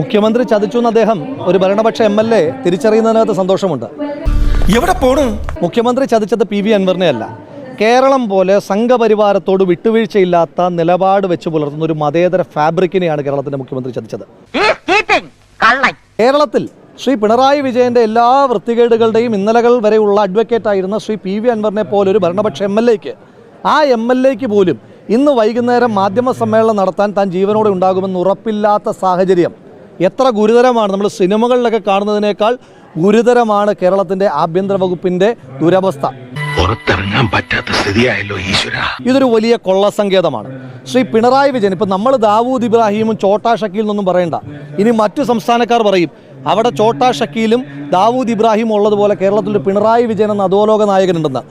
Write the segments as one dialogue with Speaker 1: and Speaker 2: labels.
Speaker 1: മുഖ്യമന്ത്രി ചതിച്ചു എന്ന് അദ്ദേഹം ഒരു ഭരണപക്ഷ എം എൽ എ തിരിച്ചറിയുന്നതിനകത്ത് സന്തോഷമുണ്ട്.
Speaker 2: എവിടെ പോണു?
Speaker 1: മുഖ്യമന്ത്രി ചതിച്ചത് പി വി അൻവറിനെ അല്ല. കേരളം പോലെ സംഘപരിവാരത്തോട് വിട്ടുവീഴ്ചയില്ലാത്ത നിലപാട് വെച്ച് പുലർത്തുന്ന ഒരു മതേതര ഫാബ്രിക്കിനെയാണ് കേരളത്തിന്റെ മുഖ്യമന്ത്രി ചതിച്ചത്. കേരളത്തിൽ ശ്രീ പിണറായി വിജയന്റെ എല്ലാ വൃത്തികേടുകളുടെയും ഇന്നലകൾ വരെയുള്ള അഡ്വക്കേറ്റ് ആയിരുന്ന ശ്രീ പി വി അൻവറിനെ പോലെ ഒരു ഭരണപക്ഷ എം എൽ എക്ക്. ആ എം എൽ എക്ക് പോലും ഇന്ന് വൈകുന്നേരം മാധ്യമ സമ്മേളനം നടത്താൻ താൻ ജീവനോടെ ഉണ്ടാകുമെന്ന് ഉറപ്പില്ലാത്ത സാഹചര്യം. എത്ര ഗുരുതരമാണ് നമ്മൾ സിനിമകളിലൊക്കെ കാണുന്നതിനേക്കാൾ ഗുരുതരമാണ് കേരളത്തിന്റെ ആഭ്യന്തര വകുപ്പിന്റെ ദുരവസ്ഥ.
Speaker 2: പുറത്തിറങ്ങാൻ പറ്റാത്ത സ്ഥിതിയായല്ലോ ഈശ്വര.
Speaker 1: ഇതൊരു വലിയ കൊള്ളസങ്കേതമാണ്. ശ്രീ പിണറായി വിജയൻ ഇപ്പം നമ്മൾ ദാവൂദ് ഇബ്രാഹിമും ചോട്ടാ ഷക്കീൽ എന്നൊന്നും പറയണ്ട. ഇനി മറ്റു സംസ്ഥാനക്കാർ പറയും അവിടെ ചോട്ടാ ഷക്കീലും ദാവൂദ് ഇബ്രാഹിമും ഉള്ളതുപോലെ കേരളത്തിൽ പിണറായി വിജയൻ എന്ന അധോലോക നായകനുണ്ടെന്ന്.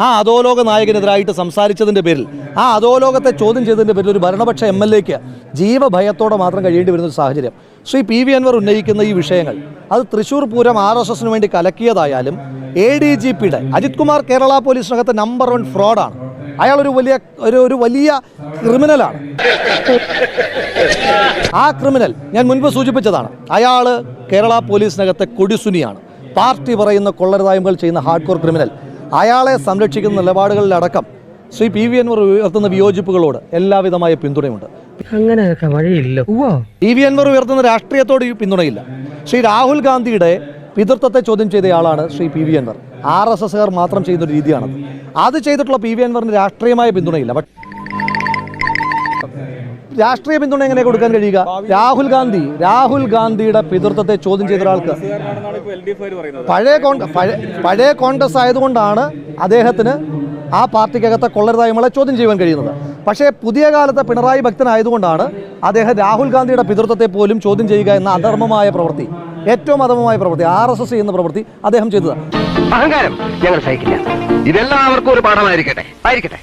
Speaker 1: ആ അധോലോക നായകനെതിരായിട്ട് സംസാരിച്ചതിന്റെ പേരിൽ ആ അധോലോകത്തെ ചോദ്യം ചെയ്തതിന്റെ പേരിൽ ഒരു ഭരണപക്ഷ എം എൽ എക്ക് ജീവഭയത്തോടെ മാത്രം കഴിയേണ്ടി വരുന്ന ഒരു സാഹചര്യം. ശ്രീ പി വി അൻവർ ഉന്നയിക്കുന്ന ഈ വിഷയങ്ങൾ അത് തൃശൂർ പൂരം ആർ എസ് എസിന് വേണ്ടി കലക്കിയതായാലും എ ഡി ജി പിയുടെ അജിത് കുമാർ കേരള പോലീസിനകത്ത് നമ്പർ വൺ ഫ്രോഡാണ് അയാൾ ഒരു വലിയ ഒരു ഒരു വലിയ ക്രിമിനലാണ് ആ ക്രിമിനൽ ഞാൻ മുൻപ് സൂചിപ്പിച്ചതാണ് അയാൾ കേരള പോലീസിനകത്തെ കൊടിസുനിയാണ്. പാർട്ടി പറയുന്ന കൊള്ളരുതായ്മകൾ ചെയ്യുന്ന ഹാർഡ് കോർ ക്രിമിനൽ അയാളെ സംരക്ഷിക്കുന്ന നിലപാടുകളിലടക്കം ശ്രീ പി വി അൻവർ ഉയർത്തുന്ന വിയോജിപ്പുകളോട് എല്ലാവിധമായ പിന്തുണയുണ്ട്
Speaker 3: അങ്ങനെയൊക്കെ വഴിയില്ല.
Speaker 1: പി വി അൻവർ ഉയർത്തുന്ന രാഷ്ട്രീയത്തോട് പിന്തുണയില്ല. ശ്രീ രാഹുൽ ഗാന്ധിയുടെ പിതൃത്വത്തെ ചോദ്യം ചെയ്തയാളാണ് Sri P V Anvar. R S എസുകാർ മാത്രം ചെയ്യുന്ന ഒരു രീതിയാണ് അത് ചെയ്തിട്ടുള്ള പി വി അൻവറിന് രാഷ്ട്രീയമായ പിന്തുണയില്ല. രാഷ്ട്രീയ പിന്തുണ എങ്ങനെ കൊടുക്കാൻ കഴിയുക? രാഹുൽ ഗാന്ധി രാഹുൽ ഗാന്ധിയുടെ പിതൃത്വത്തെ ചോദ്യം ചെയ്ത ഒരാൾക്ക്. പഴയ പഴയ കോൺഗ്രസ് ആയതുകൊണ്ടാണ് അദ്ദേഹത്തിന് ആ പാർട്ടിക്കകത്തെ കൊള്ളരുതായ്മകളെ ചോദ്യം ചെയ്യാൻ കഴിയുന്നത്. പക്ഷേ പുതിയ കാലത്തെ പിണറായി ഭക്തനായതുകൊണ്ടാണ് അദ്ദേഹം രാഹുൽ ഗാന്ധിയുടെ പിതൃത്വത്തെ പോലും ചോദ്യം ചെയ്യുക എന്ന അധർമ്മമായ പ്രവൃത്തി ഏറ്റവും അധർമ്മമായ പ്രവൃത്തി ആർ എസ് എസ് ചെയ്യുന്ന പ്രവൃത്തി അദ്ദേഹം ചെയ്തതാണ്.
Speaker 4: അഹങ്കാരം ഞങ്ങൾ സഹിക്കില്ല. ഇതെല്ലാവർക്കും ഒരു പാഠമായിരിക്കട്ടെ. ആയിരിക്കട്ടെ.